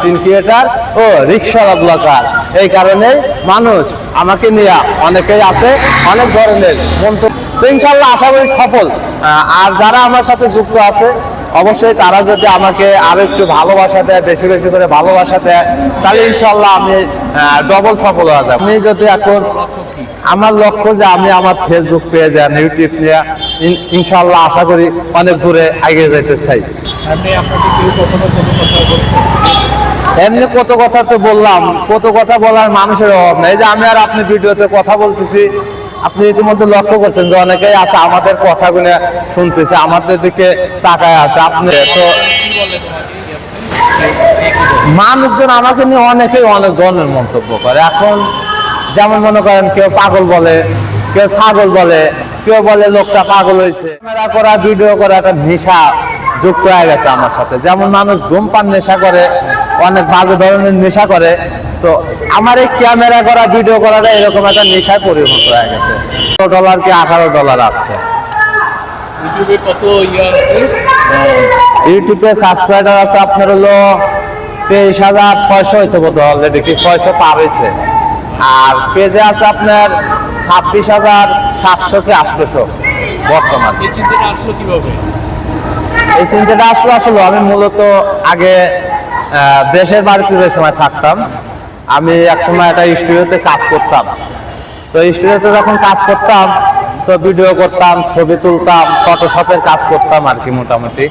Content creator ও রিক্সাওয়ালা blogger এই কারণে মানুষ আমাকে নিয়ে অনেকেই আছে, অনেক ধরনের মন্তব্য। ইনশাল্লাহ আশা করি সফল। আর যারা আমার সাথে যুক্ত আছে, অবশ্যই তারা যদি আমাকে আরও একটু ভালোবাসা দেয়, বেশি বেশি করে ভালোবাসা দেয়, তাহলে ইনশাল্লাহ আমি ডবল সফল হয়ে যাব। আমি যদি এখন আমার লক্ষ্য যে আমি আমার ফেসবুক পেজ আর ইউটিউব নিয়ে ইনশাল্লাহ আশা করি অনেক দূরে এগিয়ে যেতে চাই। আপনাকে কেউ কখনো কোনো কথা এমনি কত কথা তো বললাম, কত কথা বলার মানুষের অভাব নেই। যে আমি আর আপনি ভিডিওতে কথা বলতেছি, আপনি ইতিমধ্যে লক্ষ্য করছেন যে অনেকেই আছে আমাদের কথাগুলো শুনতেছে, আমাদের দিকে তাকায় আছে। আপনি তো মানুষজন আমাকে নিয়ে অনেকেই অনেক ধরনের মন্তব্য করে। এখন যেমন মনে করেন কেউ পাগল বলে, কেউ ছাগল বলে, কেউ বলে লোকটা পাগল হয়েছে। ক্যামেরা করা, ভিডিও করা একটা নেশা যুক্ত হয়ে গেছে আমার সাথে। যেমন মানুষ ধূমপান নেশা করে অনেক বাজে ধরনের নেশা করে তো আমার এই ক্যামেরা করা ভিডিও করাটা এরকম একটা নেশায় পরিণত হয়ে গেছে। ডলার কি আঠারো ডলার আসছে? ইউটিউবে কত ইউটিউবে সাবস্ক্রাইবার আছে আপনার হলো তেইশ হাজার ছয়শো হয়েছে বোধ অলরেডি কি ছয়শো পার হয়েছে আর পেজে আছে আপনার ছাব্বিশ হাজার সাতশো কি আটশোশো বর্তমান। এই চিন্তাটা আসলো কীভাবে? এই চিন্তাটা আসলে আসলে। আমি মূলত আগে দেশের বাড়িতে যে সময় থাকতাম, আমি এক সময় একটা স্টুডিওতে কাজ করতাম। তো স্টুডিওতে যখন কাজ করতাম, তো ভিডিও করতাম, ছবি তুলতাম ফটোশপের কাজ করতাম আর কি মোটামুটি।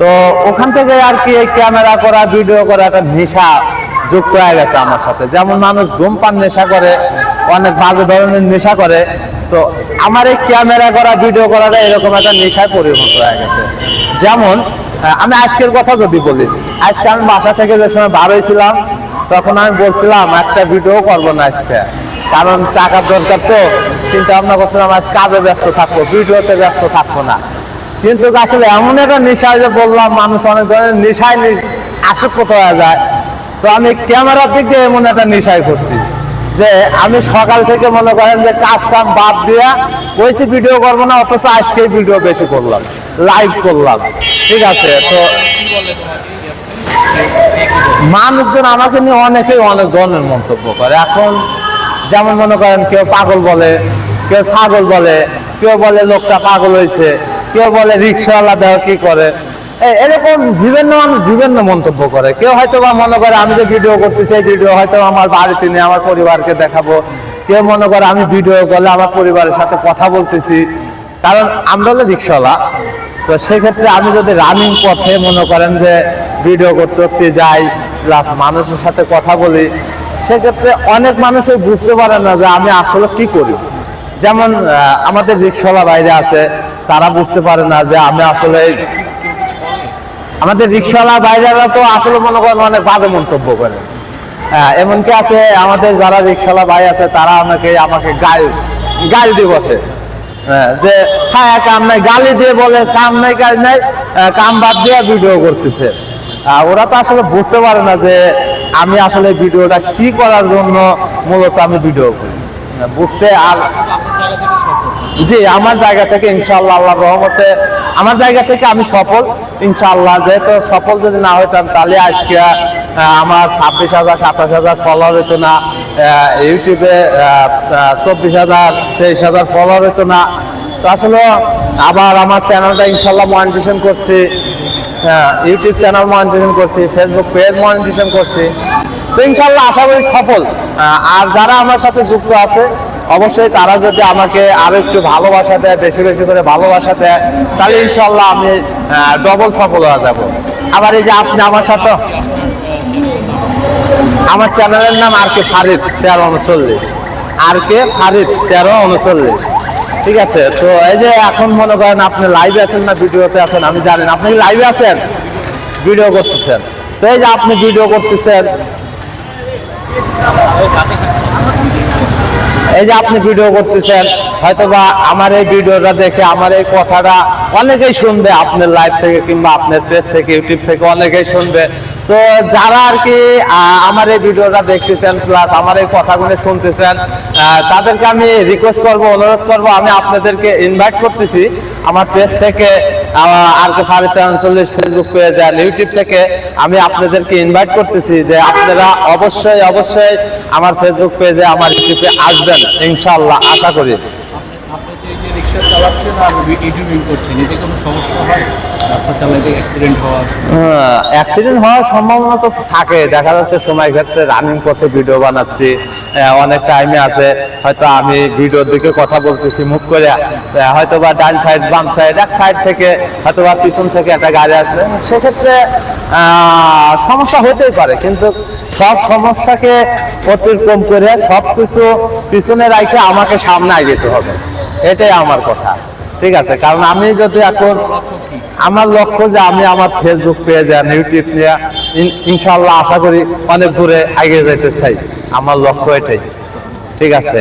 তো ওখান থেকে আর কি এই ক্যামেরা করা, ভিডিও করা একটা নেশা যুক্ত হয়ে গেছে আমার সাথে। যেমন মানুষ ধূমপান নেশা করে, অনেক বাজে ধরনের নেশা করে, তো আমার এই ক্যামেরা করা, ভিডিও করাটা এরকম একটা নেশায় পরিণত হয়ে গেছে। যেমন আমি আজকের কথা যদি বলি, আজকে আমি বাসা থেকে যে সময় বার হয়েছিলাম, তখন আমি বলছিলাম, একটা ভিডিও করব না আজকে। কারণ টাকার দরকার তো, চিন্তা ভাবনা করছিলাম, আজ কাজে ব্যস্ত থাকব, ভিডিওতে ব্যস্ত থাকব না। কিন্তু আসলে এমন একটা নেশায় যে বললাম, মানুষ অনেক ধরনের নেশায় আসক্ত হয়ে যায়। তো আমি ক্যামেরার দিক দিয়ে এমন একটা নেশায় করছি যে আমি সকাল থেকে মনে করেন যে কাজ কাম বাদ দিয়া ওইসি ভিডিও করব না, অথচ আজকে ভিডিও বেশি করলাম লাইভ করলাম। ঠিক আছে, তো মানুষজন আমাকে নিয়ে অনেকেই অনেক ধরনের মন্তব্য করে। এখন যেমন মনে করেন কেউ পাগল বলে, কেউ ছাগল বলে, কেউ বলে লোকটা পাগল হয়েছে কেউ বলে রিক্সাওয়ালা দেওয়া কি করে এরকম বিভিন্ন মানুষ বিভিন্ন মন্তব্য করে। কেউ হয়তো বা মনে করে, আমি যে ভিডিও করতেছি, এই ভিডিও হয়তো আমার বাড়িতে নিয়ে আমার পরিবারকে দেখাবো। কেউ মনে করে, আমি ভিডিও করলে আমার পরিবারের সাথে কথা বলতেছি। কারণ আমরা হলো রিক্সাওয়ালা। তো সেক্ষেত্রে আমি যদি রানিং পথে মনে করেন যে ভিডিও করতে করতে যাই প্লাস মানুষের সাথে কথা বলি, সেক্ষেত্রে অনেক মানুষই বুঝতে পারে না যে আমি আসলে কি করি। যেমন আমাদের রিক্সাওয়ালা বাইরে আছে, তারা বুঝতে পারে না যে আমি আসলে আমাদের রিক্সাওয়ালা বাইরেরা তো আসলে মনে করেন অনেক বাজে মন্তব্য করে। হ্যাঁ এমনকি আছে আমাদের যারা রিক্সাওয়ালা ভাই আছে তারা আমাকে আমাকে গাল গাড়ি দিয়ে বসে। হ্যাঁ, যে হ্যাঁ কাম নাই গালি দিয়ে বলে কাম নাই কাজ নাই কাম বাদ দিয়ে ভিডিও করতেছে। ওরা তো আসলে বুঝতে পারে না যে আমি আসলে ভিডিওটা কি করার জন্য মূলত আমি ভিডিও করি। আহ, বুঝতে আর জি আমার জায়গা থেকে ইনশাআল্লাহ আল্লাহ রহমতে আমার জায়গা থেকে আমি সফল। ইনশাল্লাহ যেহেতু সফল যদি না হইতাম তাহলে আজকে আমার ছাব্বিশ হাজার সাতাশ হাজার ফলোয়ার হতো না। ইউটিউবে চব্বিশ হাজার তেইশ হাজার ফলোয়ার হতো না। তো আসলে আবার আমার চ্যানেলটা ইনশাল্লাহ মনিটেশন করছি। হ্যাঁ, ইউটিউব চ্যানেল মনিটেশন করছি ফেসবুক পেজ মনিটেশন করছি। তো ইনশাল্লাহ আশা করি সফল। আর যারা আমার সাথে যুক্ত আছে, অবশ্যই তারা যদি আমাকে আরও একটু ভালোবাসা দেয়, বেশি বেশি করে ভালোবাসা দেয়, তাহলে ইনশাল্লাহ আমি ডবল সফল হয়ে যাব। আবার এই যে আপনি আমার সাথে, আমার চ্যানেলের নাম আর কে ফারিদ তেরো উনচল্লিশ। আর কে ফারিদ তেরো উনচল্লিশ। ঠিক আছে, তো এই যে এখন মনে করেন আপনি লাইভে আছেন না ভিডিওতে আছেন, আমি জানি না, আপনি লাইভে আছেন? ভিডিও করতেছেন। তো এই যে আপনি ভিডিও করতেছেন এই যে আপনি ভিডিও করতেছেন হয়তো বা আমার এই ভিডিওটা দেখে আমার এই কথাটা অনেকেই শুনবে, আপনার লাইভ থেকে কিংবা আপনার পেজ থেকে ইউটিউব থেকে অনেকেই শুনবে। তো যারা আর কি আমার এই ভিডিওটা দেখতেছেন প্লাস আমার এই কথাগুলো শুনতেছেন তাদেরকে আমি রিকোয়েস্ট করব, অনুরোধ করব, আমি আপনাদেরকে ইনভাইট করতেছি। আমার পেজ থেকে আর কে ফারিস্তা আঞ্চলিক ফেসবুক পেজ আর ইউটিউব থেকে আমি আপনাদেরকে ইনভাইট করতেছি যে আপনারা অবশ্যই অবশ্যই আমার ফেসবুক পেজে আমার ইউটিউবে আসবেন ইনশাল্লাহ আশা করি আপনি যে এই যে রিক্সা চালাচ্ছেন আর ইউটিউবিং করছেন, এতে কোনো সমস্যা হয়? অ্যাক্সিডেন্ট হওয়ার সম্ভাবনা তো থাকে। দেখা যাচ্ছে সময় ক্ষেত্রে রানিং করতে ভিডিও বানাচ্ছি। অনেক টাইমে আছে। হয়তো আমি ভিডিওর দিকে কথা বলতেছি, মুখ করে। হয়তো বা ডান সাইড বাম সাইড এক সাইড থেকে হয়তো বা পিছন থেকে একটা গাড়ি আসবে। সেক্ষেত্রে সমস্যা হতেই পারে, কিন্তু সব সমস্যাকে অতিক্রম করে সব কিছু পিছনে রাখে আমাকে সামনে এগিয়ে হবে। এটাই আমার কথা। ঠিক আছে কারণ আমি যদি এখন আমার লক্ষ্য যে আমি আমার ফেসবুক পেজ আর ইউটিউব নিয়ে ইনশাল্লাহ আশা করি অনেক দূরে এগিয়ে যেতে চাই। আমার লক্ষ্য এটাই। ঠিক আছে।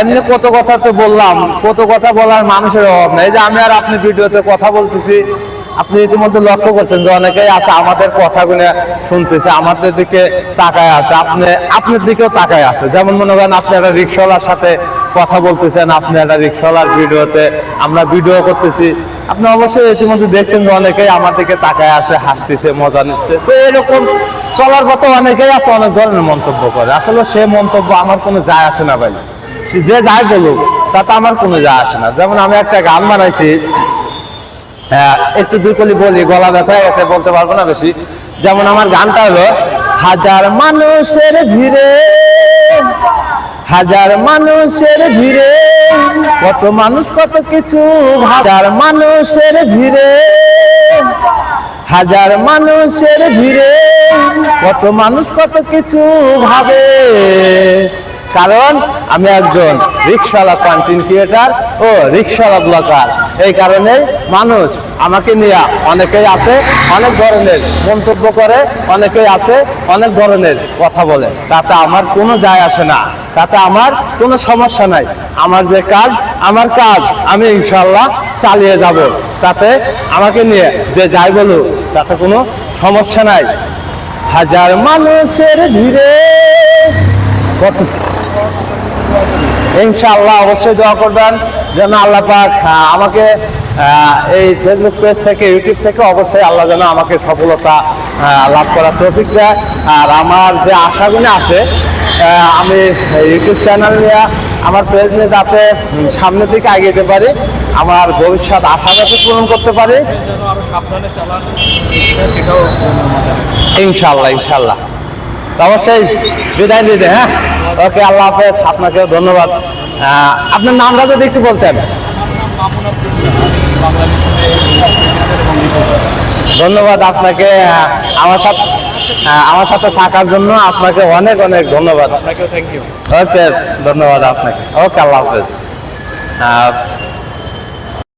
এমনি কত কথা তো বললাম কত কথা বলার মানুষের অভাব নেই। যে আমি আর আপনি ভিডিওতে কথা বলতেছি আপনি ইতিমধ্যে লক্ষ্য করছেন যে অনেকেই আছে আমাদের কথাগুলো শুনতেছে, আমাদের দিকে তাকায় আছে, আপনি, আপনার দিকেও তাকায় আছে। যেমন মনে করেন আপনি একটা রিক্সাওয়ালার সাথে কথা বলতেছেন, আপনি একটা রিক্সাওয়ালার ভিডিওতে আমরা ভিডিও করতেছি। আপনি অবশ্যই ইতিমধ্যে দেখছেন যে অনেকেই আমার দিকে তাকায় আছে, হাসতেছে, মজা নিচ্ছে। তো এরকম চলার পথে অনেকেই আছে, অনেক ধরনের মন্তব্য করে। আসলে সে মন্তব্য আমার কোনো যায় আসে না ভাই। যে যায় বলুক, তাতে আমার কোনো যায় আসে না। যেমন আমি একটা গান বানাইছি একটু দুই কলি বলি, গলা ব্যথা হয়ে গেছে, বলতে পারব না বেশি। যেমন আমার গানটা হলো, হাজার মানুষের ভিড়ে, হাজার মানুষের ভিড়ে, কত মানুষ, কত কিছু, হাজার মানুষের ভিড়ে, হাজার মানুষের ভিড়ে, কত মানুষ, কত কিছু ভাবে। কারণ আমি একজন রিক্সাওয়ালা কন্টেন্ট ক্রিয়েটার ও রিক্সাওয়ালা ব্লগার। এই কারণে মানুষ আমাকে নিয়ে অনেকেই আছে, অনেক ধরনের মন্তব্য করে, অনেকেই আছে, অনেক ধরনের কথা বলে। তাতে আমার কোনো যায় আসে না। তাতে আমার কোনো সমস্যা নাই। আমার যে কাজ, আমার কাজ, আমি ইনশাল্লাহ চালিয়ে যাব। তাতে আমাকে নিয়ে যে যাই বলুক, তাতে কোনো সমস্যা নাই। হাজার মানুষের ভিড়ে কত ইনশাআল্লাহ অবশ্যই দোয়া করবেন। যেন আল্লাহ পাক আমাকে এই ফেসবুক পেজ থেকে ইউটিউব থেকে অবশ্যই আল্লাহ যেন আমাকে সফলতা লাভ করার তৌফিক দেয়। আর আমার যে আশাগুলো আছে আমি ইউটিউব চ্যানেল নিয়ে আমার পেজ নিয়ে যাতে সামনের দিকে এগিয়ে যেতে পারি, আমার ভবিষ্যৎ আশা যাতে পূরণ করতে পারি। ইনশাল্লাহ ইনশাল্লাহ অবশ্যই বিদায় দিতে হ্যাঁ? ওকে, আল্লাহ হাফেজ। আপনাকেও ধন্যবাদ। আপনার নামটা যদি একটু বলতেন। ধন্যবাদ আপনাকে আমার সাথে আমার সাথে থাকার জন্য আপনাকে অনেক অনেক ধন্যবাদ। আপনাকেও থ্যাংক ইউ ওকে ধন্যবাদ আপনাকে। ওকে আল্লাহ হাফেজ।